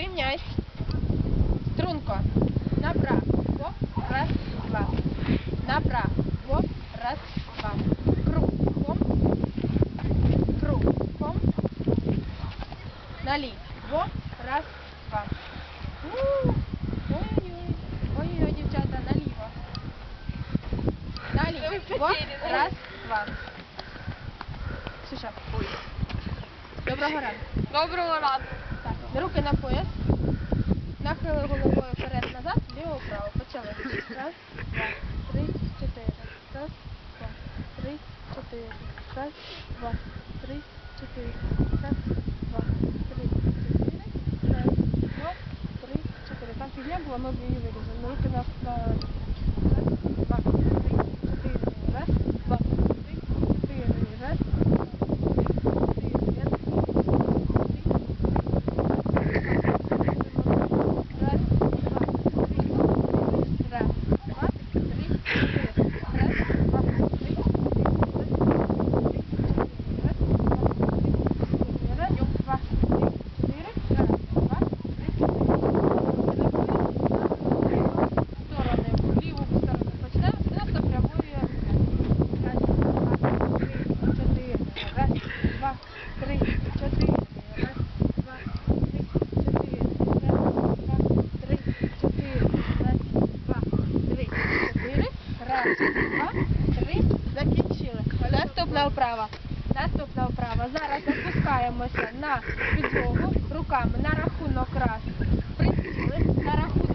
Рівняйсь. Струнко. Направо. Раз, два. Направо. Раз, два. Кругом. Кругом. Наліво. Раз, два. У, Ой-ой-ой. Ой-ой, дівчата, наліво. Наліво. Раз, два. Ксюша. Доброго ранку. Доброго ранку. Так, руки на пояс. Нахили головою вперед-назад, ліво-право. Почали. Раз, два, три, чотири. Раз, два, три, чотири. Раз, два, три, чотири. Раз, два, три, чотири. Раз, два, три, чотири. Там фігня була, ми б її вирізали. Руки на, на Раз, два, три, Два, три, закінчили. Наступна вправа. Наступна вправа. Зараз опускаємося на підлогу руками на рахунок раз. Присіли, на рахунок.